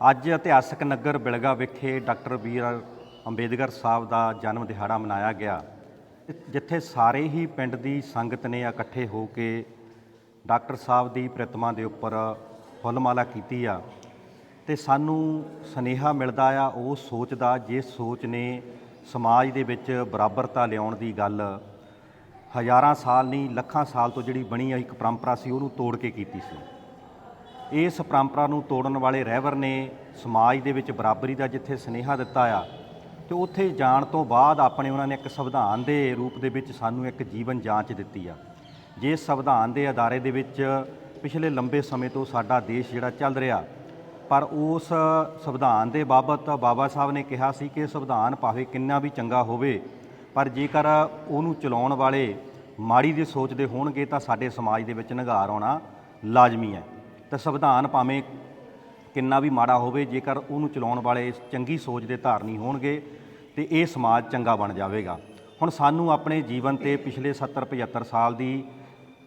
ਅੱਜ ਇਤਿਹਾਸਕ ਨਗਰ ਬਿਲਗਾ ਵਿਖੇ doctor B R Ambedkar Sahib ਦਾ ਜਨਮ ਦਿਹਾੜਾ ਮਨਾਇਆ ਗਿਆ। ਜਿੱਥੇ ਸਾਰੇ ਹੀ ਪਿੰਡ ਦੀ ਸੰਗਤ ਨੇ ਇਕੱਠੇ ਹੋ ਕੇ ਡਾਕਟਰ ਸਾਹਿਬ ਦੀ ਪ੍ਰਤਿਮਾ ਦੇ ਉੱਪਰ ਫੁੱਲਮਾਲਾ ਕੀਤੀ ਆ। ਤੇ ਸਾਨੂੰ ਸਨੇਹਾ ਮਿਲਦਾ ਆ, ਉਹ ਸੋਚ ਦਾ ਜਿਸ ਸੋਚ ਨੇ ਸਮਾਜ ਦੇ ਵਿੱਚ ਬਰਾਬਰਤਾ ਲਿਆਉਣ ਦੀ ਗੱਲ ਹਜ਼ਾਰਾਂ ਸਾਲ ਨਹੀਂ, ਲੱਖਾਂ ਸਾਲ ਤੋਂ ਜਿਹੜੀ ਬਣੀ ਆ ਇੱਕ ਪਰੰਪਰਾ ਸੀ, ਉਹਨੂੰ ਤੋੜ ਕੇ ਕੀਤੀ ਸੀ। ਇਸ ਪਰੰਪਰਾ ਨੂੰ ਤੋੜਨ ਵਾਲੇ ਰਹਿਬਰ ਨੇ ਸਮਾਜ ਦੇ ਵਿੱਚ ਬਰਾਬਰੀ ਦਾ ਜਿੱਥੇ ਸਨੇਹਾ ਦਿੱਤਾ ਆ ਤੇ ਉੱਥੇ ਜਾਣ ਤੋਂ ਬਾਅਦ ਆਪਣੇ ਉਹਨਾਂ ਨੇ ਇੱਕ ਸੰਵਿਧਾਨ ਦੇ ਰੂਪ ਦੇ ਵਿੱਚ ਸਾਨੂੰ ਇੱਕ ਜੀਵਨ ਜਾਂਚ ਦਿੱਤੀ ਆ। ਜਿਸ ਸੰਵਿਧਾਨ ਦੇ ਅਦਾਰੇ ਦੇ ਵਿੱਚ ਪਿਛਲੇ ਲੰਬੇ ਸਮੇਂ ਤੋਂ ਸਾਡਾ ਦੇਸ਼ ਜਿਹੜਾ ਚੱਲ ਰਿਹਾ, ਪਰ ਉਸ ਸੰਵਿਧਾਨ ਦੇ ਬਾਬਤ ਬਾਬਾ ਸਾਹਿਬ ਨੇ ਕਿਹਾ ਸੀ ਕਿ ਸੰਵਿਧਾਨ ਭਾਵੇਂ ਕਿੰਨਾ ਵੀ ਚੰਗਾ ਹੋਵੇ, ਪਰ ਜੇਕਰ ਉਹਨੂੰ ਚਲਾਉਣ ਵਾਲੇ ਮਾੜੀ ਦੀ ਸੋਚਦੇ ਹੋਣਗੇ ਤਾਂ ਸਾਡੇ ਸਮਾਜ ਦੇ ਵਿੱਚ ਨਿਘਾਰ ਆਉਣਾ ਲਾਜ਼ਮੀ ਹੈ। ਤਾਂ ਸੰਵਿਧਾਨ ਭਾਵੇਂ ਕਿੰਨਾ ਵੀ ਮਾੜਾ ਹੋਵੇ, ਜੇਕਰ ਉਹਨੂੰ ਚਲਾਉਣ ਵਾਲੇ ਚੰਗੀ ਸੋਚ ਦੇ ਧਾਰਨੀ ਹੋਣਗੇ ਤੇ ਇਹ ਸਮਾਜ ਚੰਗਾ ਬਣ ਜਾਵੇਗਾ। ਹੁਣ ਸਾਨੂੰ ਆਪਣੇ ਜੀਵਨ ਤੇ ਪਿਛਲੇ 70 75 ਸਾਲ ਦੀ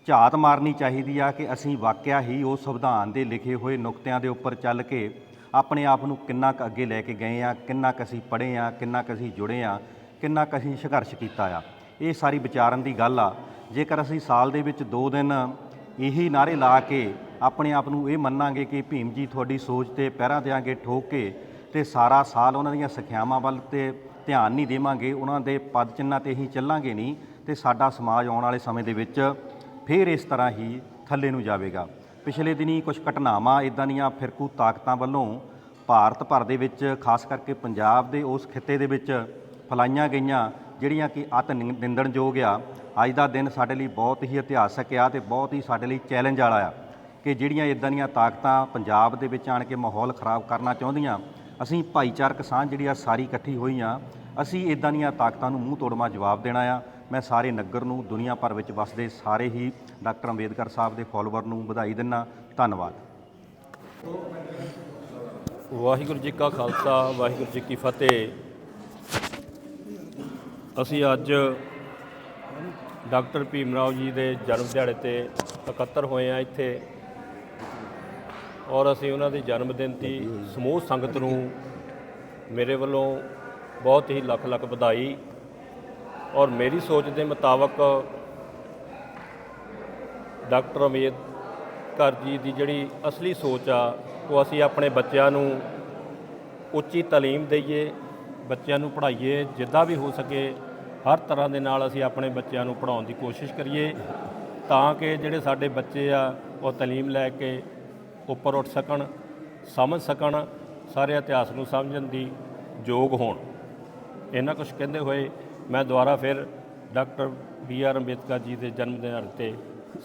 ਝਾਤ ਮਾਰਨੀ ਚਾਹੀਦੀ ਆ ਕਿ ਅਸੀਂ ਵਾਕਿਆ ਹੀ ਉਹ ਸੰਵਿਧਾਨ ਦੇ ਲਿਖੇ ਹੋਏ ਨੁਕਤਿਆਂ ਦੇ ਉੱਪਰ ਚੱਲ ਕੇ ਆਪਣੇ ਆਪ ਨੂੰ ਕਿੰਨਾ ਕੁ ਅੱਗੇ ਲੈ ਕੇ ਗਏ ਆ, ਕਿੰਨਾ ਕੁ ਅਸੀਂ ਪੜ੍ਹੇ ਆ, ਕਿੰਨਾ ਕੁ ਅਸੀਂ ਜੁੜੇ ਆ, ਕਿੰਨਾ ਕੁ ਅਸੀਂ ਸੰਘਰਸ਼ ਕੀਤਾ ਆ। ਇਹ ਸਾਰੀ ਵਿਚਾਰਨ ਦੀ ਗੱਲ ਆ। ਜੇਕਰ ਅਸੀਂ ਸਾਲ ਦੇ ਵਿੱਚ 2 ਦਿਨ ਇਹੀ ਨਾਰੇ ਲਾ ਕੇ ਆਪਣੇ ਆਪ ਨੂੰ ਇਹ ਮੰਨਾਂਗੇ ਕਿ ਭੀਮ ਜੀ ਤੁਹਾਡੀ ਸੋਚ ਤੇ ਪੈਰਾਂ ਦਿਆਂਗੇ ਠੋਕ ਕੇ ਤੇ ਸਾਰਾ ਸਾਲ ਉਹਨਾਂ ਦੀਆਂ ਸਿੱਖਿਆਵਾਂ ਵੱਲ ਤੇ ਧਿਆਨ ਨਹੀਂ ਦੇਵਾਂਗੇ, ਉਹਨਾਂ ਦੇ ਪਦ ਚਿੰਨਾਂ ਤੇ ਹੀ ਚੱਲਾਂਗੇ ਨਹੀਂ ਤੇ ਸਾਡਾ ਸਮਾਜ ਆਉਣ ਵਾਲੇ ਸਮੇਂ ਦੇ ਵਿੱਚ ਫੇਰ ਇਸ ਤਰ੍ਹਾਂ ਹੀ ਥੱਲੇ ਨੂੰ ਜਾਵੇਗਾ। ਪਿਛਲੇ ਦਿਨੀ ਕੁਝ ਘਟਨਾਵਾਂ ਇਦਾਂ ਦੀਆਂ ਫਿਰਕੂ ਤਾਕਤਾਂ ਵੱਲੋਂ ਭਾਰਤ ਭਰ ਦੇ ਵਿੱਚ, ਖਾਸ ਕਰਕੇ ਪੰਜਾਬ ਦੇ ਉਸ ਖਿੱਤੇ ਦੇ ਵਿੱਚ ਫਲਾਈਆਂ ਗਈਆਂ ਜਿਹੜੀਆਂ ਕਿ ਅਤ ਨਿੰ- ਨਿੰਦਣਯੋਗ ਆ। ਅੱਜ ਦਾ ਦਿਨ ਸਾਡੇ ਲਈ ਬਹੁਤ ਹੀ ਇਤਿਹਾਸਕ ਆ ਤੇ ਬਹੁਤ ਹੀ ਸਾਡੇ ਲਈ ਚੈਲੰਜ ਵਾਲਾ ਆ ਕਿ ਜਿਹੜੀਆਂ ਇਦਾਂ ਦੀਆਂ ਤਾਕਤਾਂ ਪੰਜਾਬ ਦੇ ਵਿੱਚ ਆਣ ਕੇ ਮਾਹੌਲ ਖਰਾਬ ਕਰਨਾ ਚਾਹੁੰਦੀਆਂ, ਅਸੀਂ ਭਾਈਚਾਰਕ ਸਾਂਝ ਜਿਹੜੀ ਆ ਸਾਰੀ ਇਕੱਠੀ ਹੋਈ ਆ, ਅਸੀਂ ਇਦਾਂ ਦੀਆਂ ਤਾਕਤਾਂ ਨੂੰ ਮੂੰਹ ਤੋੜਮਾ ਜਵਾਬ ਦੇਣਾ ਆ। ਮੈਂ ਸਾਰੇ ਨਗਰ ਨੂੰ, ਦੁਨੀਆ ਭਰ ਵਿੱਚ ਵਸਦੇ ਸਾਰੇ ਹੀ ਡਾਕਟਰ ਅੰਬੇਦਕਰ ਸਾਹਿਬ ਦੇ ਫਾਲੋਅਰ ਨੂੰ ਵਧਾਈ ਦਿੰਦਾ, ਧੰਨਵਾਦ। ਵਾਹਿਗੁਰੂ ਜੀ ਕਾ ਖਾਲਸਾ, ਵਾਹਿਗੁਰੂ ਜੀ ਕੀ ਫਤਿਹ। ਅਸੀਂ ਅੱਜ ਡਾਕਟਰ ਭੀਮ ਰਾਓ ਜੀ ਦੇ ਜਨਮ ਦਿਹਾੜੇ ਤੇ ਇਕੱਤਰ ਹੋਏ ਆ ਇੱਥੇ। ਔਰ ਅਸੀਂ ਉਹਨਾਂ ਦੇ ਜਨਮ ਦਿਨ ਦੀ ਸਮੂਹ ਸੰਗਤ ਨੂੰ ਮੇਰੇ ਵੱਲੋਂ ਬਹੁਤ ਹੀ ਲੱਖ ਲੱਖ ਵਧਾਈ ਔਰ ਮੇਰੀ ਸੋਚ ਦੇ ਮੁਤਾਬਕ ਡਾਕਟਰ ਅੰਬੇਦਕਰ ਜੀ ਦੀ ਜਿਹੜੀ ਅਸਲੀ ਸੋਚ ਆ, ਉਹ ਅਸੀਂ ਆਪਣੇ ਬੱਚਿਆਂ ਨੂੰ ਉੱਚੀ ਤਾਲੀਮ ਦਈਏ, ਬੱਚਿਆਂ ਨੂੰ ਪੜ੍ਹਾਈਏ, ਜਿੱਦਾਂ ਵੀ ਹੋ ਸਕੇ ਹਰ ਤਰ੍ਹਾਂ ਦੇ ਨਾਲ ਅਸੀਂ ਆਪਣੇ ਬੱਚਿਆਂ ਨੂੰ ਪੜ੍ਹਾਉਣ ਦੀ ਕੋਸ਼ਿਸ਼ ਕਰੀਏ ਤਾਂ ਕਿ ਜਿਹੜੇ ਸਾਡੇ ਬੱਚੇ ਆ, ਉਹ ਤਾਲੀਮ ਲੈ ਕੇ ਉੱਪਰ ਉੱਠ ਸਕਣ, ਸਮਝ ਸਕਣ, ਸਾਰੇ ਇਤਿਹਾਸ ਨੂੰ ਸਮਝਣ ਦੀ ਯੋਗ ਹੋਣ। ਇਹਨਾਂ ਕੁਝ ਕਹਿੰਦੇ ਹੋਏ ਮੈਂ ਦੁਬਾਰਾ ਫਿਰ doctor B R Ambedkar ji ਦੇ ਜਨਮ ਦਿਨ ਤੇ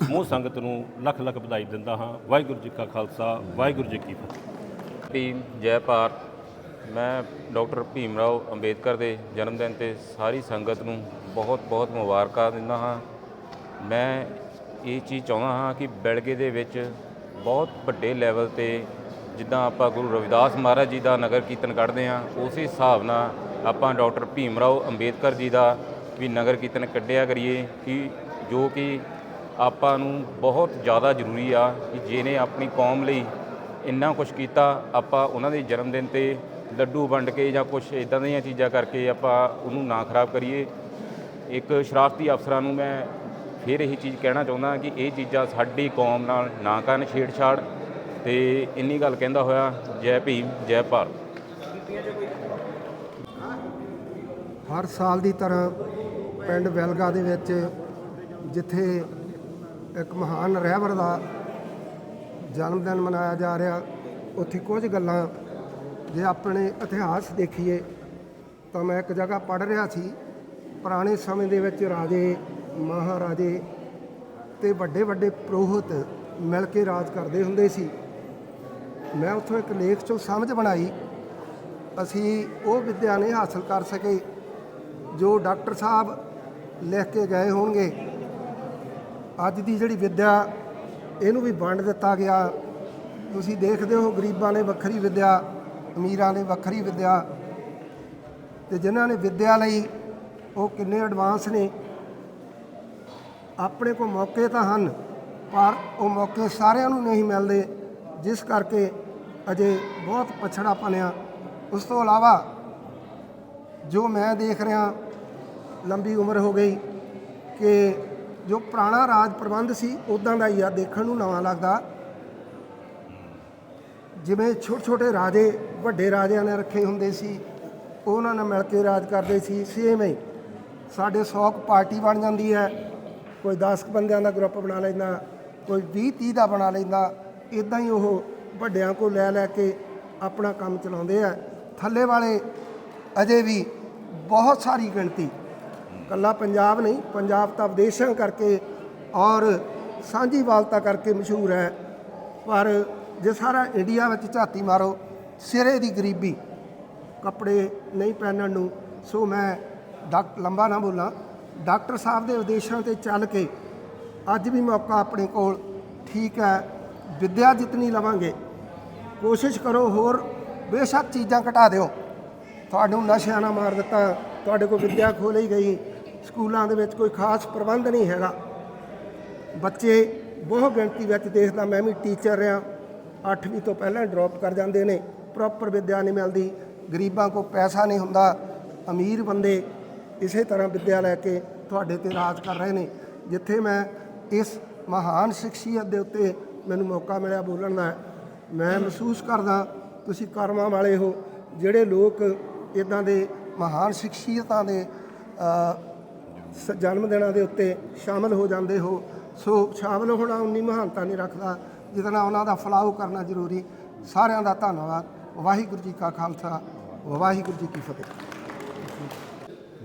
ਸਮੂਹ ਸੰਗਤ ਨੂੰ ਲੱਖ ਲੱਖ ਵਧਾਈ ਦਿੰਦਾ ਹਾਂ। ਵਾਹਿਗੁਰੂ ਜੀ ਕਾ ਖਾਲਸਾ, ਵਾਹਿਗੁਰੂ ਜੀ ਕੀ ਫਤਿਹ। ਜੈ ਭਾਰਤ। ਮੈਂ ਡਾਕਟਰ ਭੀਮ ਰਾਓ ਅੰਬੇਦਕਰ ਦੇ ਜਨਮ ਦਿਨ ਤੇ ਸਾਰੀ ਸੰਗਤ ਨੂੰ ਬਹੁਤ ਬਹੁਤ ਮੁਬਾਰਕਾਂ ਦਿੰਦਾ ਹਾਂ। ਮੈਂ ਇਹ ਚੀਜ਼ ਚਾਹੁੰਦਾ ਹਾਂ ਕਿ ਬੈਲਗੇ ਦੇ ਵਿੱਚ ਬਹੁਤ ਵੱਡੇ ਲੈਵਲ ਤੇ ਜਿੱਦਾਂ ਆਪਾਂ ਗੁਰੂ ਰਵਿਦਾਸ ਮਹਾਰਾਜ ਜੀ ਦਾ ਨਗਰ ਕੀਰਤਨ ਕੱਢਦੇ ਹਾਂ, ਉਸੇ ਹਿਸਾਬ ਨਾਲ ਆਪਾਂ ਡਾਕਟਰ ਭੀਮ ਰਾਓ ਅੰਬੇਦਕਰ ਜੀ ਦਾ ਵੀ ਨਗਰ ਕੀਰਤਨ ਕੱਢਿਆ ਕਰੀਏ ਕਿ ਜੋ ਕਿ ਆਪਾਂ ਨੂੰ ਬਹੁਤ ਜ਼ਿਆਦਾ ਜ਼ਰੂਰੀ ਆ ਕਿ ਜਿਹਨੇ ਆਪਣੀ ਕੌਮ ਲਈ ਇੰਨਾ ਕੁਝ ਕੀਤਾ, ਆਪਾਂ ਉਹਨਾਂ ਦੇ ਜਨਮ ਦਿਨ ਤੇ ਲੱਡੂ ਵੰਡ ਕੇ ਜਾਂ ਕੁਝ ਇਦਾਂ ਦੀਆਂ ਚੀਜ਼ਾਂ ਕਰਕੇ ਆਪਾਂ ਉਹਨੂੰ ਨਾ ਖਰਾਬ ਕਰੀਏ। ਇੱਕ ਸ਼ਰਾਰਤੀ ਅਫਸਰਾਂ ਨੂੰ ਮੈਂ ਫਿਰ ਇਹੀ ਚੀਜ਼ ਕਹਿਣਾ ਚਾਹੁੰਦਾ ਕਿ ਇਹ ਚੀਜ਼ਾਂ ਸਾਡੀ ਕੌਮ ਨਾਲ ਨਾ ਕਰਨ ਛੇੜਛਾੜ ਤੇ ਇੰਨੀ ਗੱਲ ਕਹਿੰਦਾ ਹੋਇਆ, ਜੈ ਭੀਮ, ਜੈ ਭਾਰਤ। ਹਰ ਸਾਲ ਦੀ ਤਰ੍ਹਾਂ ਪਿੰਡ ਵੈਲਗਾ ਦੇ ਵਿੱਚ ਜਿੱਥੇ ਇੱਕ ਮਹਾਨ ਰਹਿਬਰ ਦਾ ਜਨਮ ਦਿਨ ਮਨਾਇਆ ਜਾ ਰਿਹਾ, ਉੱਥੇ ਕੁਝ ਗੱਲਾਂ ਜੇ ਆਪਣੇ ਇਤਿਹਾਸ ਦੇਖੀਏ, ਤਾਂ ਮੈਂ ਇੱਕ ਜਗ੍ਹਾ ਪੜ੍ਹ ਰਿਹਾ ਸੀ, ਪੁਰਾਣੇ ਸਮੇਂ ਦੇ ਵਿੱਚ ਰਾਜੇ, ਮਹਾਰਾਜੇ ਤੇ ਵੱਡੇ ਵੱਡੇ ਪ੍ਰੋਹਿਤ ਮਿਲ ਕੇ ਰਾਜ ਕਰਦੇ ਹੁੰਦੇ ਸੀ। ਮੈਂ ਉੱਥੋਂ ਇੱਕ ਲੇਖ ਚੋਂ ਸਮਝ ਬਣਾਈ, ਅਸੀਂ ਉਹ ਵਿਦਿਆ ਨਹੀਂ ਹਾਸਲ ਕਰ ਸਕੇ, ਜੋ ਡਾਕਟਰ ਸਾਹਿਬ ਲਿਖ ਕੇ ਗਏ ਹੋਣਗੇ। ਅੱਜ ਦੀ ਜਿਹੜੀ ਵਿੱਦਿਆ, ਇਹਨੂੰ ਵੀ ਵੰਡ ਦਿੱਤਾ ਗਿਆ। ਤੁਸੀਂ ਦੇਖਦੇ ਹੋ ਗਰੀਬਾਂ ਨੇ ਵੱਖਰੀ ਵਿੱਦਿਆ ਅਮੀਰਾਂ ਨੇ ਵੱਖਰੀ ਵਿੱਦਿਆ ਤੇ ਜਿਨ੍ਹਾਂ ਨੇ ਵਿੱਦਿਆ ਲਈ ਉਹ ਕਿੰਨੇ ਐਡਵਾਂਸ ਨੇ, ਆਪਣੇ ਕੋਲ ਮੌਕੇ ਤਾਂ ਹਨ, ਪਰ ਉਹ ਮੌਕੇ ਸਾਰਿਆਂ ਨੂੰ ਨਹੀਂ ਮਿਲਦੇ, ਜਿਸ ਕਰਕੇ ਅਜੇ ਬਹੁਤ ਪਛੜਾਪਨ ਆ ਉਸ ਤੋਂ ਇਲਾਵਾ ਜੋ ਮੈਂ ਦੇਖ ਰਿਹਾ, ਲੰਬੀ ਉਮਰ ਹੋ ਗਈ, ਕਿ ਜੋ ਪੁਰਾਣਾ ਰਾਜ ਪ੍ਰਬੰਧ ਸੀ ਉਦਾਂ ਦਾ ਹੀ ਆ, ਦੇਖਣ ਨੂੰ ਨਵਾਂ ਲੱਗਦਾ। ਜਿਵੇਂ ਛੋਟੇ ਛੋਟੇ ਰਾਜੇ, ਵੱਡੇ ਰਾਜਿਆਂ ਨੇ ਰੱਖੇ ਹੁੰਦੇ ਸੀ, ਉਹਨਾਂ ਨਾਲ ਮਿਲ ਕੇ ਰਾਜ ਕਰਦੇ ਸੀ ਸੇਮ ਹੀ। ਸਾਡੇ 100 ਕੁ ਪਾਰਟੀ ਬਣ ਜਾਂਦੀ ਹੈ, ਕੋਈ 10 ਕੁ ਬੰਦਿਆਂ ਦਾ ਗਰੁੱਪ ਬਣਾ ਲੈਂਦਾ, ਕੋਈ 20 30 ਦਾ ਬਣਾ ਲੈਂਦਾ ਇਦਾਂ ਹੀ ਉਹ ਵੱਡਿਆਂ ਕੋਲ ਲੈ ਲੈ ਕੇ ਆਪਣਾ ਕੰਮ ਚਲਾਉਂਦੇ ਆ। ਥੱਲੇ ਵਾਲੇ ਅਜੇ ਵੀ ਬਹੁਤ ਸਾਰੀ ਗਿਣਤੀ ਕੱਲਾ ਪੰਜਾਬ ਨਹੀਂ, ਪੰਜਾਬ ਤਾਂ ਵਿਦੇਸ਼ਾਂ ਕਰਕੇ ਔਰ ਸਾਂਝੀਵਾਲਤਾ ਕਰਕੇ ਮਸ਼ਹੂਰ ਹੈ, ਪਰ ਜੇ ਸਾਰਾ ਇੰਡੀਆ ਵਿੱਚ ਝਾਤੀ ਮਾਰੋ, ਸਿਰੇ ਦੀ ਗਰੀਬੀ, ਕੱਪੜੇ ਨਹੀਂ ਪਹਿਨਣ ਨੂੰ। ਸੋ ਮੈਂ ਡਾਕ, ਲੰਬਾ ਨਾ ਬੋਲਾਂ। ਡਾਕਟਰ ਸਾਹਿਬ ਦੇ ਉਦੇਸ਼ਾਂ ਤੇ ਚੱਲ ਕੇ ਅੱਜ ਵੀ ਮੌਕਾ ਆਪਣੇ ਕੋਲ। ਠੀਕ ਹੈ, ਵਿੱਦਿਆ ਜਿਤਨੀ ਲਵਾਂਗੇ। ਕੋਸ਼ਿਸ਼ ਕਰੋ ਹੋਰ, ਬੇਸ਼ੱਕ ਚੀਜ਼ਾਂ ਘਟਾ ਦਿਓ। ਤੁਹਾਨੂੰ ਨਸ਼ਿਆਂ ਨਾਲ ਮਾਰ ਦਿੱਤਾ, ਤੁਹਾਡੇ ਕੋਲ ਵਿੱਦਿਆ ਖੋਹ ਲਈ ਗਈ। ਸਕੂਲਾਂ ਦੇ ਵਿੱਚ ਕੋਈ ਖਾਸ ਪ੍ਰਬੰਧ ਨਹੀਂ ਹੈਗਾ। ਬੱਚੇ ਬਹੁਤ ਗਿਣਤੀ ਵਿੱਚ ਦੇਖਦਾ, ਮੈਂ ਵੀ ਟੀਚਰ ਰਿਹਾ। 8ਵੀਂ ਤੋਂ ਪਹਿਲਾਂ ਡ੍ਰੌਪ ਕਰ ਜਾਂਦੇ ਨੇ। ਪ੍ਰੋਪਰ ਵਿੱਦਿਆ ਨਹੀਂ ਮਿਲਦੀ। ਗਰੀਬਾਂ ਕੋਲ ਪੈਸਾ ਨਹੀਂ ਹੁੰਦਾ। ਅਮੀਰ ਬੰਦੇ ਇਸੇ ਤਰ੍ਹਾਂ ਵਿੱਦਿਆ ਲੈ ਕੇ ਤੁਹਾਡੇ ਤੇ ਰਾਜ ਕਰ ਰਹੇ ਨੇ। ਜਿੱਥੇ ਮੈਂ ਇਸ ਮਹਾਨ ਸ਼ਖਸੀਅਤ ਦੇ ਉੱਤੇ ਮੈਨੂੰ ਮੌਕਾ ਮਿਲਿਆ ਬੋਲਣ ਦਾ। ਮੈਂ ਮਹਿਸੂਸ ਕਰਦਾ, ਤੁਸੀਂ ਕਰਮਾਂ ਵਾਲੇ ਹੋ। ਜਿਹੜੇ ਲੋਕ ਇਦਾਂ ਦੇ ਮਹਾਨ ਸ਼ਖਸੀਅਤਾਂ ਦੇ ਸ- ਜਨਮ ਦਿਨਾਂ ਦੇ ਉੱਤੇ ਸ਼ਾਮਲ ਹੋ ਜਾਂਦੇ ਹੋ। ਸੋ ਸ਼ਾਮਲ ਹੋਣਾ ਉਨੀ ਮਹਾਨਤਾ ਨਹੀਂ ਰੱਖਦਾ। ਜਿਹਦੇ ਨਾਲ ਉਹਨਾਂ ਦਾ ਫਲਾਓ ਕਰਨਾ ਜ਼ਰੂਰੀ, ਸਾਰਿਆਂ ਦਾ ਧੰਨਵਾਦ। ਵਾਹਿਗੁਰੂ ਜੀ ਕਾ ਖਾਲਸਾ, ਵਾਹਿਗੁਰੂ ਜੀ ਕੀ ਫਤਿਹ।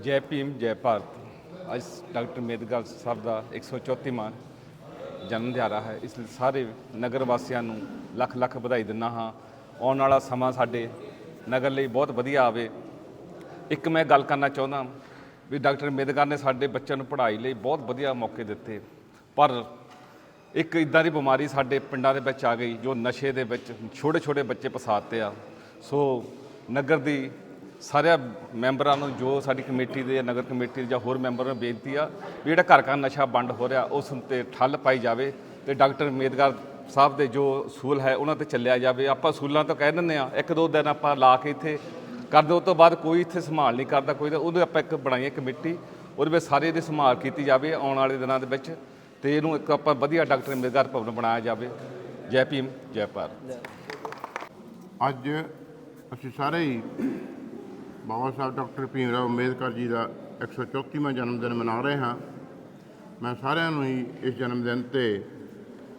ਜੈ ਭੀਮ, ਜੈ ਭਾਰਤ। ਅੱਜ ਡਾਕਟਰ ਅੰਬੇਦਕਰ ਸਾਹਿਬ ਦਾ 134ਵਾਂ ਜਨਮ ਦਿਹਾੜਾ ਹੈ। ਇਸ ਲਈ ਸਾਰੇ ਨਗਰ ਵਾਸੀਆਂ ਨੂੰ ਲੱਖ ਲੱਖ ਵਧਾਈ ਦਿੰਦਾ ਹਾਂ। ਆਉਣ ਵਾਲਾ ਸਮਾਂ ਸਾਡੇ ਨਗਰ ਲਈ ਬਹੁਤ ਵਧੀਆ ਆਵੇ। ਇੱਕ ਮੈਂ ਗੱਲ ਕਰਨਾ ਚਾਹੁੰਦਾ ਵੀ ਡਾਕਟਰ ਅੰਬੇਦਕਰ ਨੇ ਸਾਡੇ ਬੱਚਿਆਂ ਨੂੰ ਪੜ੍ਹਾਈ ਲਈ ਬਹੁਤ ਵਧੀਆ ਮੌਕੇ ਦਿੱਤੇ। ਪਰ ਇੱਕ ਇਦਾਂ ਦੀ ਬਿਮਾਰੀ ਸਾਡੇ ਪਿੰਡਾਂ ਦੇ ਵਿੱਚ ਆ ਗਈ, ਜੋ ਨਸ਼ੇ ਦੇ ਵਿੱਚ ਛੋਟੇ ਛੋਟੇ ਬੱਚੇ ਫਸਾਤੇ ਆ। ਸੋ ਨਗਰ ਦੀ ਸਾਰਿਆਂ ਮੈਂਬਰਾਂ ਨੂੰ, ਜੋ ਸਾਡੀ ਕਮੇਟੀ ਦੇ ਨਗਰ ਕਮੇਟੀ ਦੇ ਜਾਂ ਹੋਰ ਮੈਂਬਰਾਂ ਨੂੰ ਬੇਨਤੀ ਆ ਵੀ ਜਿਹੜਾ ਘਰ ਘਰ ਨਸ਼ਾ ਬੰਦ ਹੋ ਰਿਹਾ, ਉਸ ਤੇ ਠੱਲ ਪਾਈ ਜਾਵੇ ਤੇ ਡਾਕਟਰ ਅੰਬੇਦਕਰ ਸਾਹਿਬ ਦੇ ਜੋ ਸੂਲ ਹੈ, ਉਹਨਾਂ ਤੇ ਚੱਲਿਆ ਜਾਵੇ। ਆਪਾਂ ਸੂਲਾਂ ਤੋਂ ਕਹਿ ਦਿੰਦੇ ਆ, ਇੱਕ ਦੋ ਦਿਨ ਆਪਾਂ ਲਾ ਕੇ ਇੱਥੇ ਕਰਦੇ ਦਿਓ ਉਸ ਤੋਂ ਬਾਅਦ ਕੋਈ ਇੱਥੇ ਸੰਭਾਲ ਨਹੀਂ ਕਰਦਾ, ਕੋਈ ਤਾਂ ਉਹਦੇ ਆਪਾਂ ਇੱਕ ਬਣਾਈਏ ਕਮੇਟੀ, ਉਹਦੇ ਵਿੱਚ ਸਾਰੇ ਦੀ ਸੰਭਾਲ ਕੀਤੀ ਜਾਵੇ ਆਉਣ ਵਾਲੇ ਦਿਨਾਂ ਦੇ ਵਿੱਚ। ਤੇ ਇਹਨੂੰ ਇੱਕ ਆਪਾਂ ਵਧੀਆ ਡਾਕਟਰ ਅੰਬੇਦਕਰ ਭਵਨ ਬਣਾਇਆ ਜਾਵੇ। ਜੈ ਭੀਮ, ਜੈ ਭਾਰਤ। ਅੱਜ ਅਸੀਂ ਸਾਰੇ ਹੀ ਬਾਬਾ ਸਾਹਿਬ ਡਾਕਟਰ ਭੀਮ ਰਾਓ ਅੰਬੇਦਕਰ ਜੀ ਦਾ 134ਵਾਂ ਜਨਮ ਦਿਨ ਮਨਾ ਰਹੇ ਹਾਂ। ਮੈਂ ਸਾਰਿਆਂ ਨੂੰ ਹੀ ਇਸ ਜਨਮ ਦਿਨ ਤੇ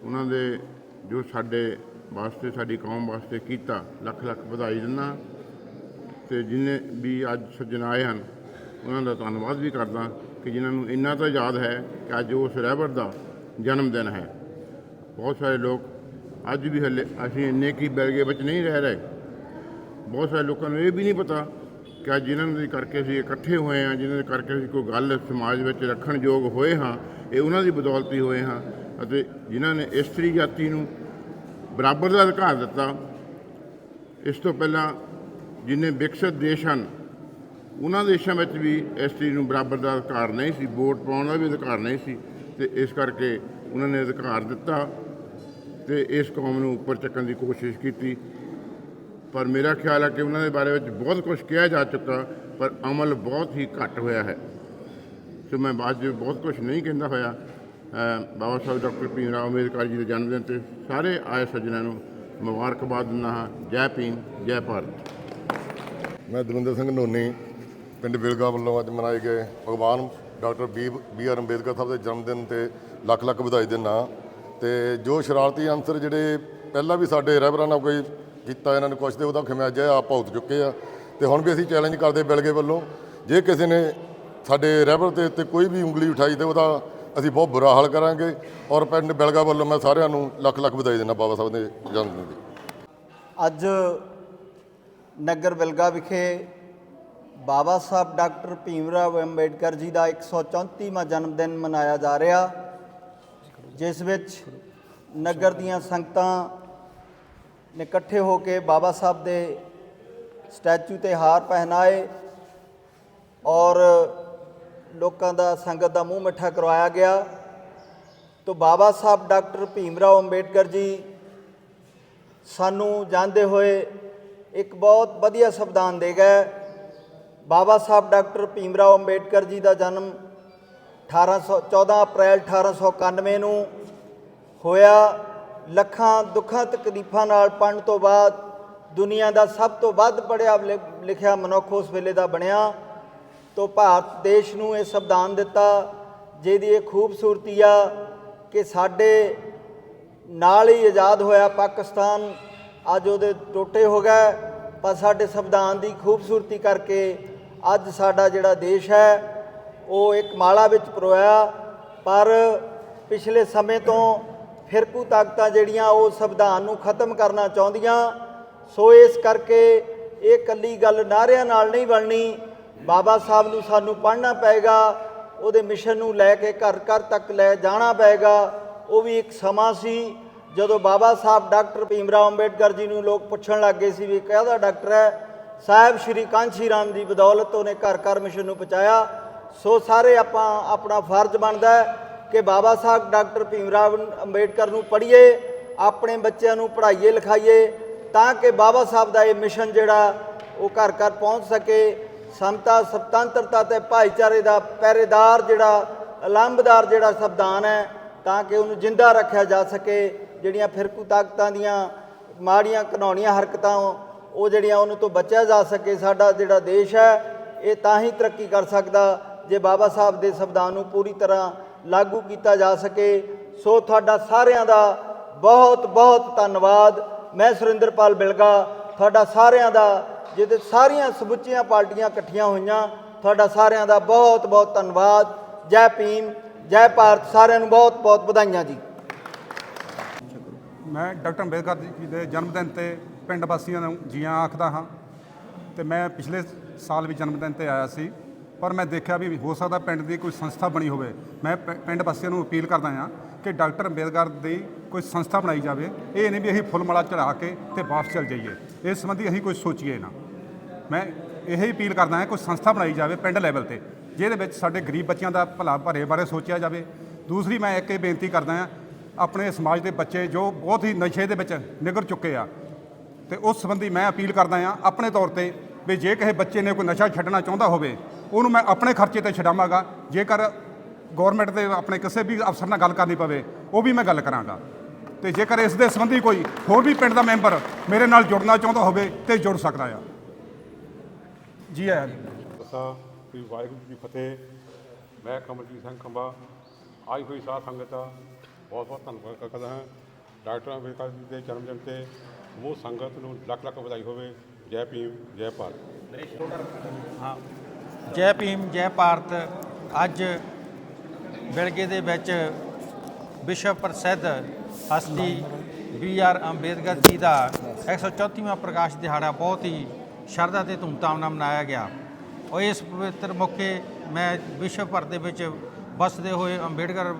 ਉਹਨਾਂ ਦੇ ਜੋ ਸਾਡੇ ਵਾਸਤੇ, ਸਾਡੀ ਕੌਮ ਵਾਸਤੇ ਕੀਤਾ ਲੱਖ ਲੱਖ ਵਧਾਈ ਦਿੰਦਾ ਤੇ ਜਿਨੇ ਵੀ ਅੱਜ ਸੱਜਣ ਆਏ ਹਨ, ਉਹਨਾਂ ਦਾ ਧੰਨਵਾਦ ਵੀ ਕਰਦਾ ਕਿ ਜਿਨ੍ਹਾਂ ਨੂੰ ਇੰਨਾ ਤਾਂ ਯਾਦ ਹੈ ਕਿ ਅੱਜ ਉਸ ਰਹਿਬਰ ਦਾ ਜਨਮ ਦਿਨ ਹੈ। ਬਹੁਤ ਸਾਰੇ ਲੋਕ ਅੱਜ ਵੀ ਹਲੇ ਅਸੀਂ ਇੰਨੇ ਕੀ ਬੈਲਗੇ ਵਿੱਚ ਨਹੀਂ ਰਹਿ ਰਹੇ। ਬਹੁਤ ਸਾਰੇ ਲੋਕਾਂ ਨੂੰ ਇਹ ਵੀ ਨਹੀਂ ਪਤਾ ਕਿ ਅੱਜ ਜਿਨ੍ਹਾਂ ਦੇ ਕਰਕੇ ਅਸੀਂ ਇਕੱਠੇ ਹੋਏ ਹਾਂ, ਜਿਨ੍ਹਾਂ ਦੇ ਕਰਕੇ ਅਸੀਂ ਕੋਈ ਗੱਲ ਸਮਾਜ ਵਿੱਚ ਰੱਖਣ ਯੋਗ ਹੋਏ ਹਾਂ, ਇਹ ਉਹਨਾਂ ਦੀ ਬਦੌਲਤ ਹੀ ਹੋਏ ਹਾਂ ਅਤੇ ਜਿਨ੍ਹਾਂ ਨੇ ਇਸਤਰੀ ਜਾਤੀ ਨੂੰ ਬਰਾਬਰ ਦਾ ਅਧਿਕਾਰ ਦਿੱਤਾ, ਇਸ ਤੋਂ ਪਹਿਲਾਂ ਜਿੰਨੇ ਵਿਕਸਿਤ ਦੇਸ਼ ਹਨ ਉਹਨਾਂ ਦੇਸ਼ਾਂ ਵਿੱਚ ਵੀ ਇਸਤਰੀ ਨੂੰ ਬਰਾਬਰ ਦਾ ਅਧਿਕਾਰ ਨਹੀਂ ਸੀ, ਵੋਟ ਪਾਉਣ ਦਾ ਵੀ ਅਧਿਕਾਰ ਨਹੀਂ ਸੀ ਤੇ ਇਸ ਕਰਕੇ ਉਹਨਾਂ ਨੇ ਅਧਿਕਾਰ ਦਿੱਤਾ ਤੇ ਇਸ ਕੌਮ ਨੂੰ ਉੱਪਰ ਚੱਕਣ ਦੀ ਕੋਸ਼ਿਸ਼ ਕੀਤੀ। ਪਰ ਮੇਰਾ ਖਿਆਲ ਹੈ ਕਿ ਉਹਨਾਂ ਦੇ ਬਾਰੇ ਵਿੱਚ ਬਹੁਤ ਕੁਝ ਕਿਹਾ ਜਾ ਚੁੱਕਾ, ਪਰ ਅਮਲ ਬਹੁਤ ਹੀ ਘੱਟ ਹੋਇਆ ਹੈ। ਸੋ ਮੈਂ ਬਾਅਦ 'ਚ ਬਹੁਤ ਕੁਝ ਨਹੀਂ ਕਹਿੰਦਾ ਹੋਇਆ। ਬਾਬਾ ਸਾਹਿਬ ਡਾਕਟਰ ਭੀਮ ਰਾਓ ਅੰਬੇਦਕਰ ਜੀ ਦੇ ਜਨਮ ਦਿਨ ਤੇ ਸਾਰੇ ਆਏ ਸੱਜਣਾਂ ਨੂੰ ਮੁਬਾਰਕਬਾਦ ਦਿੰਦਾ ਹਾਂ। ਜੈ ਭੀਮ, ਜੈ ਭਾਰਤ। ਮੈਂ ਦਵਿੰਦਰ ਸਿੰਘ ਨੋਨੀ ਪਿੰਡ ਬਿਲਗਾ ਵੱਲੋਂ ਅੱਜ ਮਨਾਏ ਗਏ ਭਗਵਾਨ doctor B B R Ambedkar Sahib ਦੇ ਜਨਮ ਦਿਨ ਤੇ ਲੱਖ ਲੱਖ ਵਧਾਈ ਦਿੰਦਾ ਤੇ ਜੋ ਸ਼ਰਾਰਤੀ ਅੰਸਰ ਜਿਹੜੇ ਪਹਿਲਾਂ ਵੀ ਸਾਡੇ ਰਹਿਬਰਾਂ ਨਾਲ ਕੋਈ ਕੀਤਾ, ਇਹਨਾਂ ਨੇ ਕੁਛ ਤੇ ਉਹਦਾ ਖਮਿਆਜਾ ਆਪ ਭੁਗਤ ਚੁੱਕੇ ਆ। ਤੇ ਹੁਣ ਵੀ ਅਸੀਂ ਚੈਲੰਜ ਕਰਦੇ ਬਿਲਗੇ ਵੱਲੋਂ, ਜੇ ਕਿਸੇ ਨੇ ਸਾਡੇ ਰਹਿਬਰ ਦੇ ਉੱਤੇ ਕੋਈ ਵੀ ਉਂਗਲੀ ਉਠਾਈ ਤੇ ਉਹਦਾ ਅਸੀਂ ਬਹੁਤ ਬੁਰਾ ਹਾਲ ਕਰਾਂਗੇ। ਔਰ ਪਿੰਡ ਬਿਲਗਾ ਵੱਲੋਂ ਮੈਂ ਸਾਰਿਆਂ ਨੂੰ ਲੱਖ ਲੱਖ ਵਧਾਈ ਦਿੰਦਾ ਬਾਬਾ ਸਾਹਿਬ ਦੇ ਜਨਮ ਦਿਨ ਦੀ। ਅੱਜ ਨਗਰ ਬਿਲਗਾ ਵਿਖੇ ਬਾਬਾ ਸਾਹਿਬ ਡਾਕਟਰ ਭੀਮ ਰਾਓ ਅੰਬੇਡਕਰ ਜੀ ਦਾ 134ਵਾਂ ਜਨਮ ਦਿਨ ਮਨਾਇਆ ਜਾ ਰਿਹਾ, ਜਿਸ ਵਿੱਚ ਨਗਰ ਦੀਆਂ ਸੰਗਤਾਂ ਨੇ ਇਕੱਠੇ ਹੋ ਕੇ ਬਾਬਾ ਸਾਹਿਬ ਦੇ ਸਟੈਚੂ ਤੇ ਹਾਰ ਪਹਿਨਾਏ ਔਰ ਲੋਕਾਂ ਦਾ ਸੰਗਤ ਦਾ ਮੂੰਹ ਮਿੱਠਾ ਕਰਵਾਇਆ ਗਿਆ। ਤੋਂ ਬਾਬਾ ਸਾਹਿਬ ਡਾਕਟਰ ਭੀਮ ਰਾਓ ਅੰਬੇਡਕਰ ਜੀ ਸਾਨੂੰ ਜਾਂਦੇ ਹੋਏ ਇੱਕ ਬਹੁਤ ਵਧੀਆ ਸੰਵਿਧਾਨ ਦੇ ਗਏ। ਬਾਬਾ ਸਾਹਿਬ ਡਾਕਟਰ ਭੀਮਰਾਓ ਅੰਬੇਡਕਰ ਜੀ ਦਾ ਜਨਮ 1800 14 ਅਪ੍ਰੈਲ 1891 ਨੂੰ ਹੋਇਆ। ਲੱਖਾਂ ਦੁੱਖਾਂ ਤਕਲੀਫਾਂ ਨਾਲ ਪੜਨ ਤੋਂ ਬਾਅਦ ਦੁਨੀਆ ਦਾ ਸਭ ਤੋਂ ਵੱਧ ਪੜਿਆ ਲਿਖਿਆ ਮਨੁੱਖ ਉਸ ਵੇਲੇ ਦਾ ਬਣਿਆ। ਤੋਂ ਭਾਰਤ ਦੇਸ਼ ਨੂੰ ਇਹ ਸੰਵਿਧਾਨ ਦਿੱਤਾ, ਜਿਹਦੀ ਇਹ ਖੂਬਸੂਰਤੀ ਆ ਕਿ ਸਾਡੇ ਨਾਲ ਹੀ ਆਜ਼ਾਦ ਹੋਇਆ ਪਾਕਿਸਤਾਨ। ਅੱਜ ਉਹਦੇ ਟੋਟੇ ਹੋ ਗਏ ਪਰ ਸਾਡੇ ਸੰਵਿਧਾਨ ਦੀ ਖੂਬਸੂਰਤੀ ਕਰਕੇ ਅੱਜ ਸਾਡਾ ਜਿਹੜਾ ਦੇਸ਼ ਹੈ, ਉਹ ਇੱਕ ਮਾਲਾ ਵਿੱਚ ਪਰੋਇਆ, ਪਰ ਪਿਛਲੇ ਸਮੇਂ ਤੋਂ ਫਿਰਕੂ ਤਾਕਤਾਂ ਜਿਹੜੀਆਂ, ਉਹ ਸੰਵਿਧਾਨ ਨੂੰ ਖਤਮ ਕਰਨਾ ਚਾਹੁੰਦੀਆਂ। ਸੋ ਇਸ ਕਰਕੇ ਇਹ ਕੱਲੀ ਗੱਲ ਨਾਰਿਆਂ ਨਾਲ ਨਹੀਂ ਬਣਨੀ। ਬਾਬਾ ਸਾਹਿਬ ਨੂੰ ਸਾਨੂੰ ਪੜ੍ਹਨਾ ਪਏਗਾ, ਉਹਦੇ ਮਿਸ਼ਨ ਨੂੰ ਲੈ ਕੇ ਘਰ ਘਰ ਤੱਕ ਲੈ ਜਾਣਾ ਪਏਗਾ। ਉਹ ਵੀ ਇੱਕ ਸਮਾਂ ਸੀ, ਜਦੋਂ ਬਾਬਾ ਸਾਹਿਬ ਡਾਕਟਰ ਭੀਮਰਾਓ ਅੰਬੇਡਕਰ ਜੀ ਨੂੰ ਲੋਕ ਪੁੱਛਣ ਲੱਗੇ ਸੀ ਵੀ ਕਿਹਦਾ ਡਾਕਟਰ ਹੈ? ਸਾਹਿਬ ਸ਼੍ਰੀ ਕਾਂਚੀ ਰਾਮ ਦੀ ਬਦੌਲਤ ਉਹਨੇ ਘਰ ਘਰ ਮਿਸ਼ਨ ਨੂੰ ਪਹੁੰਚਾਇਆ। ਸੋ ਸਾਰੇ ਆਪਾਂ ਆਪਣਾ ਫਰਜ਼ ਬਣਦਾ ਕਿ ਬਾਬਾ ਸਾਹਿਬ ਡਾਕਟਰ ਭੀਮ ਰਾਵ ਅੰਬੇਡਕਰ ਨੂੰ ਪੜ੍ਹੀਏ, ਆਪਣੇ ਬੱਚਿਆਂ ਨੂੰ ਪੜ੍ਹਾਈਏ, ਲਿਖਾਈਏ, ਤਾਂ ਕਿ ਬਾਬਾ ਸਾਹਿਬ ਦਾ ਇਹ ਮਿਸ਼ਨ ਜਿਹੜਾ ਉਹ ਘਰ ਘਰ ਪਹੁੰਚ ਸਕੇ। ਸਮਤਾ ਸੁਤੰਤਰਤਾ ਤੇ ਭਾਈਚਾਰੇ ਦਾ ਪਹਿਰੇਦਾਰ ਜਿਹੜਾ, ਅਲੰਬਦਾਰ ਜਿਹੜਾ ਸੰਵਿਧਾਨ ਹੈ, ਤਾਂ ਕਿ ਉਹਨੂੰ ਜਿੰਦਾ ਰੱਖਿਆ ਜਾ ਸਕੇ। ਜਿਹੜੀਆਂ ਫਿਰਕੂ ਤਾਕਤਾਂ ਦੀਆਂ ਮਾੜੀਆਂ ਘਨੌਣੀਆਂ ਹਰਕਤਾਂ ਉਹ ਜਿਹੜੀਆਂ ਉਹਨੂੰ ਤੋਂ ਬਚਿਆ ਜਾ ਸਕੇ, ਸਾਡਾ ਜਿਹੜਾ ਦੇਸ਼ ਹੈ, ਇਹ ਤਾਂ ਹੀ ਤਰੱਕੀ ਕਰ ਸਕਦਾ ਜੇ ਬਾਬਾ ਸਾਹਿਬ ਦੇ ਸੰਵਿਧਾਨ ਨੂੰ ਪੂਰੀ ਤਰ੍ਹਾਂ ਲਾਗੂ ਕੀਤਾ ਜਾ ਸਕੇ। ਸੋ ਤੁਹਾਡਾ ਸਾਰਿਆਂ ਦਾ ਬਹੁਤ ਬਹੁਤ ਧੰਨਵਾਦ। ਮੈਂ ਸੁਰਿੰਦਰਪਾਲ ਬਿਲਗਾ, ਤੁਹਾਡਾ ਸਾਰਿਆਂ ਦਾ, ਜਿਹਦੇ ਸਾਰੀਆਂ ਸਮੁੱਚੀਆਂ ਪਾਰਟੀਆਂ ਇਕੱਠੀਆਂ ਹੋਈਆਂ, ਤੁਹਾਡਾ ਸਾਰਿਆਂ ਦਾ ਬਹੁਤ ਬਹੁਤ ਧੰਨਵਾਦ। ਜੈ ਭੀਮ, ਜੈ ਭਾਰਤ, ਸਾਰਿਆਂ ਨੂੰ ਬਹੁਤ ਬਹੁਤ ਵਧਾਈਆਂ ਜੀ। ਮੈਂ ਡਾਕਟਰ ਅੰਬੇਦਕਰ ਜੀ ਦੇ ਜਨਮ ਦਿਨ ਤੇ ਪਿੰਡ ਵਾਸੀਆਂ ਨੂੰ ਜੀਆਂ ਆਖਦਾ ਹਾਂ ਤੇ ਮੈਂ ਪਿਛਲੇ ਸਾਲ ਵੀ ਜਨਮ ਦਿਨ ਤੇ ਆਇਆ ਸੀ, ਪਰ ਮੈਂ ਦੇਖਿਆ ਵੀ ਹੋ ਸਕਦਾ ਪਿੰਡ ਦੀ ਕੋਈ ਸੰਸਥਾ ਬਣੀ ਹੋਵੇ। ਮੈਂ ਪ, ਪਿੰਡ ਵਾਸੀਆਂ ਨੂੰ ਅਪੀਲ ਕਰਦਾ ਹਾਂ ਕਿ ਡਾਕਟਰ ਅੰਬੇਦਕਰ ਦੀ ਕੋਈ ਸੰਸਥਾ ਬਣਾਈ ਜਾਵੇ। ਇਹ ਨਹੀਂ ਵੀ ਅਸੀਂ ਫੁੱਲ ਮਾਲਾ ਚੜਾ ਕੇ ਤੇ ਵਾਪਸ ਚਲ ਜਾਈਏ। ਇਸ ਸੰਬੰਧੀ ਅਸੀਂ ਕੋਈ ਸੋਚੀਏ ਨਾ। ਮੈਂ ਇਹ ਹੀ ਅਪੀਲ ਕਰਦਾ ਹਾਂ, ਕੋਈ ਸੰਸਥਾ ਬਣਾਈ ਜਾਵੇ ਪਿੰਡ ਲੈਵਲ ਤੇ, ਜਿਹਦੇ ਵਿੱਚ ਸਾਡੇ ਗਰੀਬ ਬੱਚਿਆਂ ਦਾ ਭਲਾ ਭਰੇ ਬਾਰੇ ਸੋਚਿਆ ਜਾਵੇ। ਦੂਸਰੀ ਮੈਂ ਇੱਕ ਇਹ ਬੇਨਤੀ ਕਰਦਾ ਹਾਂ, ਆਪਣੇ ਸਮਾਜ ਦੇ ਬੱਚੇ ਜੋ ਬਹੁਤ ਹੀ ਨਸ਼ੇ ਦੇ ਵਿੱਚ ਨਿਗਰ ਚੁੱਕੇ ਆ ਤੇ ਉਸ ਸੰਬੰਧੀ ਮੈਂ ਅਪੀਲ ਕਰਦਾ ਹਾਂ ਆਪਣੇ ਤੌਰ ਤੇ ਵੀ ਜੇ ਕਿਸੇ ਬੱਚੇ ਨੇ ਕੋਈ ਨਸ਼ਾ ਛੱਡਣਾ ਚਾਹੁੰਦਾ ਹੋਵੇ, ਉਹਨੂੰ ਮੈਂ ਆਪਣੇ ਖਰਚੇ ਤੇ ਛਡਾਵਾਂਗਾ। ਜੇਕਰ ਗਵਰਨਮੈਂਟ ਦੇ ਆਪਣੇ ਕਿਸੇ ਵੀ ਅਫਸਰ ਨਾਲ ਗੱਲ ਕਰਨੀ ਪਵੇ, ਉਹ ਵੀ ਮੈਂ ਗੱਲ ਕਰਾਂਗਾ। ਤੇ ਜੇਕਰ ਇਸ ਦੇ ਸੰਬੰਧੀ ਕੋਈ ਹੋਰ ਵੀ ਪਿੰਡ ਦਾ ਮੈਂਬਰ ਮੇਰੇ ਨਾਲ ਜੁੜਨਾ ਚਾਹੁੰਦਾ ਹੋਵੇ ਤੇ ਜੁੜ ਸਕਦਾ ਆ। ਜੀ ਆਇਆਂ ਜੀ ਸ੍ਰੀ ਵਾਹਿਗੁਰੂ ਜੀ ਫਤਿਹ। ਮੈਂ ਕਮਲਜੀਤ ਸਿੰਘ ਖੰਬਾ ਆਈ ਹੋਈ ਸਾਧ ਸੰਗਤ ਦਾ ਬਹੁਤ ਬਹੁਤ ਧੰਨਵਾਦ ਕਰਦਾ ਹਾਂ। ਡਾਕਟਰ ਅੰਬੇਦਕਰ ਜੀ ਦੇ ਜਨਮ ਦਿਨ ਤੇ ਸਮੂਹ ਸੰਗਤ ਨੂੰ ਲੱਖ ਲੱਖ ਵਧਾਈ ਹੋਵੇ। ਜੈ ਭੀਮ, ਜੈ ਭਾਰਤ। ਜੈ ਭੀਮ, ਜੈ ਭਾਰਤ। ਅੱਜ ਬਿਲਗੇ ਦੇ ਵਿੱਚ ਵਿਸ਼ਵ ਪ੍ਰਸਿੱਧ ਹਸਤੀ ਬੀ ਆਰ ਅੰਬੇਦਕਰ ਜੀ ਦਾ 134ਵਾਂ ਪ੍ਰਕਾਸ਼ ਦਿਹਾੜਾ ਬਹੁਤ ਹੀ ਸ਼ਰਧਾ ਤੇ ਧੂਮਧਾਮ ਨਾਲ ਮਨਾਇਆ ਗਿਆ। ਔਰ ਇਸ ਪਵਿੱਤਰ ਮੌਕੇ ਮੈਂ ਵਿਸ਼ਵ ਭਰ ਦੇ ਵਿੱਚ ਵਸਦੇ ਹੋਏ ਅੰਬੇਦਕਰ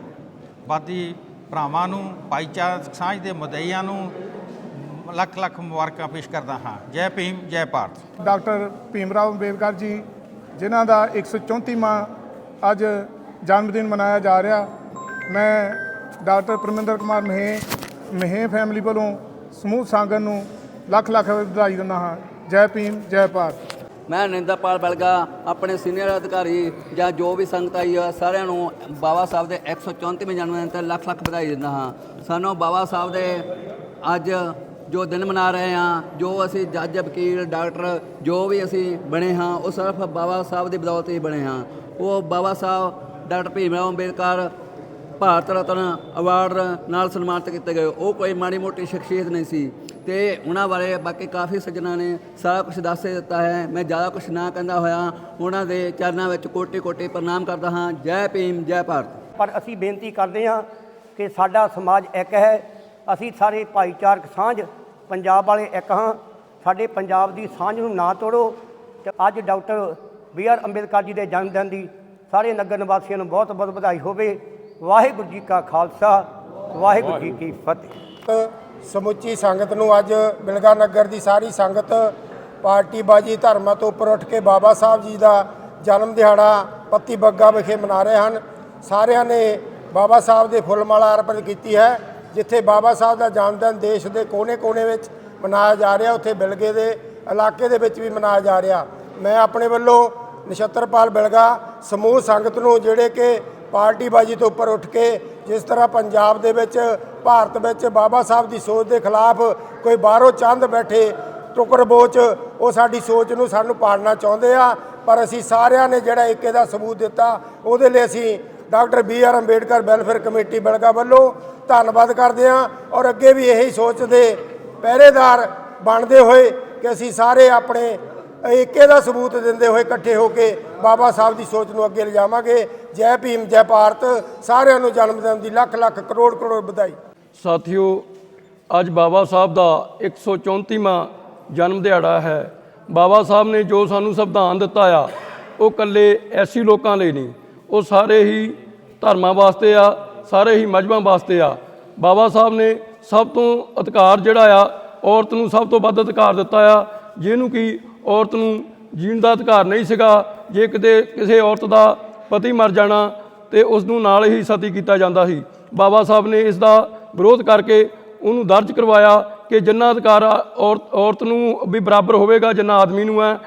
ਵਾਦੀ ਭਰਾਵਾਂ ਨੂੰ, ਭਾਈਚਾਰਕ ਸਾਂਝ ਦੇ ਮੁਦਈਆਂ ਨੂੰ ਲੱਖ ਲੱਖ ਮੁਬਾਰਕਾਂ ਪੇਸ਼ ਕਰਦਾ ਹਾਂ। ਜੈ ਭੀਮ ਜੈ ਭਾਰਤ। ਡਾਕਟਰ ਭੀਮਰਾਓ ਅੰਬੇਦਕਰ ਜੀ ਜਿਨ੍ਹਾਂ ਦਾ 134ਵਾਂ ਅੱਜ ਜਨਮ ਦਿਨ ਮਨਾਇਆ ਜਾ ਰਿਹਾ ਮੈਂ ਡਾਕਟਰ ਪਰਮਿੰਦਰ ਕੁਮਾਰ ਮਹੇ ਮਹੇ ਫੈਮਿਲੀ ਵੱਲੋਂ ਸਮੂਹ ਸੰਗਤ ਨੂੰ ਲੱਖ ਲੱਖ ਵਧਾਈ ਦਿੰਦਾ ਹਾਂ। ਜੈ ਭੀਮ ਜੈ ਭਾਰਤ। ਮੈਂ ਨਿੰਦਰਪਾਲ ਬਲਗਾ ਆਪਣੇ ਸੀਨੀਅਰ ਅਧਿਕਾਰੀ ਜਾਂ ਜੋ ਵੀ ਸੰਗਤ ਆਈ ਆ ਸਾਰਿਆਂ ਨੂੰ ਬਾਬਾ ਸਾਹਿਬ ਦੇ 134ਵੇਂ ਜਨਮ ਦਿਨ ਤੇ ਲੱਖ ਲੱਖ ਵਧਾਈ ਦਿੰਦਾ ਹਾਂ। ਸਾਨੂੰ ਬਾਬਾ ਸਾਹਿਬ ਦੇ ਅੱਜ ਜੋ ਦਿਨ ਮਨਾ ਰਹੇ ਹਾਂ, ਜੋ ਅਸੀਂ ਜੱਜ, ਵਕੀਲ, ਡਾਕਟਰ, ਜੋ ਵੀ ਅਸੀਂ ਬਣੇ ਹਾਂ, ਉਹ ਸਿਰਫ ਬਾਬਾ ਸਾਹਿਬ ਦੀ ਬਦੌਲਤ ਹੀ ਬਣੇ ਹਾਂ। ਉਹ ਬਾਬਾ ਸਾਹਿਬ, ਡਾਕਟਰ ਭੀਮ ਰਾਓ ਅੰਬੇਦਕਰ, ਭਾਰਤ ਰਤਨ ਅਵਾਰਡ ਨਾਲ ਸਨਮਾਨਿਤ ਕੀਤੇ ਗਏ। ਉਹ ਕੋਈ ਮਾੜੀ ਮੋਟੀ ਸ਼ਖਸੀਅਤ ਨਹੀਂ ਸੀ। ਤੇ ਉਹਨਾਂ ਬਾਰੇ ਬਾਕੀ ਕਾਫੀ ਸੱਜਣਾ ਨੇ ਸਾਰਾ ਕੁਝ ਦੱਸ ਦਿੱਤਾ ਹੈ। ਮੈਂ ਜ਼ਿਆਦਾ ਕੁਝ ਨਾ ਕਹਿੰਦਾ ਹੋਇਆ, ਉਹਨਾਂ ਦੇ ਚਰਨਾਂ ਵਿੱਚ ਕੋਟੀ ਕੋਟੀ ਪ੍ਰਣਾਮ ਕਰਦਾ ਹਾਂ। ਜੈ ਭੀਮ, ਜੈ ਭਾਰਤ। ਪਰ ਅਸੀਂ ਬੇਨਤੀ ਕਰਦੇ ਹਾਂ ਕਿ ਸਾਡਾ ਸਮਾਜ ਇੱਕ ਹੈ। ਅਸੀਂ ਸਾਰੇ ਭਾਈਚਾਰਕ ਸਾਂਝ ਪੰਜਾਬ ਵਾਲੇ ਇੱਕ ਹਾਂ, ਸਾਡੇ ਪੰਜਾਬ ਦੀ ਸਾਂਝ ਨੂੰ ਨਾ ਤੋੜੋ ਤੇ ਅੱਜ doctor B R Ambedkar ji ਦੇ ਜਨਮ ਦਿਨ ਦੀ ਸਾਰੇ ਨਗਰ ਨਿਵਾਸੀਆਂ ਨੂੰ ਬਹੁਤ ਬਹੁਤ ਵਧਾਈ ਹੋਵੇ। ਵਾਹਿਗੁਰੂ ਜੀ ਕਾ ਖਾਲਸਾ, ਵਾਹਿਗੁਰੂ ਜੀ ਕੀ ਫਤਿਹ। ਸਮੁੱਚੀ ਸੰਗਤ ਨੂੰ ਅੱਜ ਬਿਲਗਾ ਨਗਰ ਦੀ ਸਾਰੀ ਸੰਗਤ ਪਾਰਟੀ ਬਾਜੀ ਧਰਮਾਂ ਤੋਂ ਉੱਪਰ ਉੱਠ ਕੇ ਬਾਬਾ ਸਾਹਿਬ ਜੀ ਦਾ ਜਨਮ ਦਿਹਾੜਾ ਪੱਤੀ ਬੱਗਾ ਵਿਖੇ ਮਨਾ ਰਹੇ ਹਨ। ਸਾਰਿਆਂ ਨੇ ਬਾਬਾ ਸਾਹਿਬ ਦੇ ਫੁੱਲ ਮਾਲਾ ਅਰਪਿਤ ਕੀਤੀ ਹੈ। ਜਿੱਥੇ ਬਾਬਾ ਸਾਹਿਬ ਦਾ ਜਨਮਦਿਨ ਦੇਸ਼ ਦੇ ਕੋਨੇ-ਕੋਨੇ ਵਿੱਚ ਮਨਾਇਆ ਜਾ ਰਿਹਾ, ਉੱਥੇ ਬਿਲਗੇ ਦੇ ਇਲਾਕੇ ਦੇ ਵਿੱਚ ਵੀ ਮਨਾਇਆ ਜਾ ਰਿਹਾ। ਮੈਂ ਆਪਣੇ ਵੱਲੋਂ ਨਛੱਤਰਪਾਲ ਬਿਲਗਾ ਸਮੂਹ ਸੰਗਤ ਨੂੰ ਜਿਹੜੇ ਕਿ ਪਾਰਟੀਬਾਜ਼ੀ ਤੋਂ ਉੱਪਰ ਉੱਠ ਕੇ ਜਿਸ ਤਰ੍ਹਾਂ ਪੰਜਾਬ ਦੇ ਵਿੱਚ, ਭਾਰਤ ਵਿੱਚ ਬਾਬਾ ਸਾਹਿਬ ਦੀ ਸੋਚ ਦੇ ਖਿਲਾਫ ਕੋਈ ਬਾਹਰੋਂ ਚੰਦ ਬੈਠੇ ਟੁਕਰ ਬੋਚ, ਉਹ ਸਾਡੀ ਸੋਚ ਨੂੰ ਸਾਨੂੰ ਪਾੜਨਾ ਚਾਹੁੰਦੇ ਆ। ਪਰ ਅਸੀਂ ਸਾਰਿਆਂ ਨੇ ਜਿਹੜਾ ਇੱਕ ਇਹਦਾ ਸਬੂਤ ਦਿੱਤਾ, ਉਹਦੇ ਲਈ ਅਸੀਂ doctor B R Ambedkar welfare committee Bilga ਵੱਲੋਂ ਧੰਨਵਾਦ ਕਰਦੇ ਹਾਂ ਔਰ ਅੱਗੇ ਵੀ ਇਹੀ ਸੋਚਦੇ ਪਹਿਰੇਦਾਰ ਬਣਦੇ ਹੋਏ ਕਿ ਅਸੀਂ ਸਾਰੇ ਆਪਣੇ ਏਕੇ ਦਾ ਸਬੂਤ ਦਿੰਦੇ ਹੋਏ ਇਕੱਠੇ ਹੋ ਕੇ ਬਾਬਾ ਸਾਹਿਬ ਦੀ ਸੋਚ ਨੂੰ ਅੱਗੇ ਲਿਜਾਵਾਂਗੇ। ਜੈ ਭੀਮ, ਜੈ ਭਾਰਤ। ਸਾਰਿਆਂ ਨੂੰ ਜਨਮ ਦਿਨ ਦੀ ਲੱਖ ਲੱਖ ਕਰੋੜ ਕਰੋੜ ਵਧਾਈ। ਸਾਥੀਓ, ਅੱਜ ਬਾਬਾ ਸਾਹਿਬ ਦਾ 134ਵਾਂ ਜਨਮ ਦਿਹਾੜਾ ਹੈ। ਬਾਬਾ ਸਾਹਿਬ ਨੇ ਜੋ ਸਾਨੂੰ ਸੰਵਿਧਾਨ ਦਿੱਤਾ ਆ, ਉਹ ਇਕੱਲੇ ਐਸੀ ਲੋਕਾਂ ਲਈ ਨਹੀਂ। ਉਹ ਸਾਰੇ ਹੀ ਧਰਮਾਂ ਵਾਸਤੇ ਆ, ਸਾਰੇ ਹੀ ਮਜ਼ਹਬਾਂ ਵਾਸਤੇ ਆ। ਬਾਬਾ ਸਾਹਿਬ ਨੇ ਸਭ ਤੋਂ ਅਧਿਕਾਰ ਜਿਹੜਾ ਆ, ਔਰਤ ਨੂੰ ਸਭ ਤੋਂ ਵੱਧ ਅਧਿਕਾਰ ਦਿੱਤਾ ਆ। ਜਿਹਨੂੰ ਕਿ ਔਰਤ ਨੂੰ ਜੀਣ ਦਾ ਅਧਿਕਾਰ ਨਹੀਂ ਸੀਗਾ, ਜੇ ਕਿਤੇ ਕਿਸੇ ਔਰਤ ਦਾ ਪਤੀ ਮਰ ਜਾਣਾ ਤੇ ਉਸ ਨੂੰ ਨਾਲ ਹੀ ਸਤੀ ਕੀਤਾ ਜਾਂਦਾ ਸੀ। ਬਾਬਾ ਸਾਹਿਬ ਨੇ ਇਸ ਦਾ ਵਿਰੋਧ ਕਰਕੇ ਉਹਨੂੰ ਦਰਜ ਕਰਵਾਇਆ ਕਿ ਜਿੰਨਾ ਅਧਿਕਾਰ ਔਰਤ ਔਰਤ ਨੂੰ ਵੀ ਬਰਾਬਰ ਹੋਵੇਗਾ, ਜਿੰਨਾ ਆਦਮੀ ਨੂੰ ਹੈ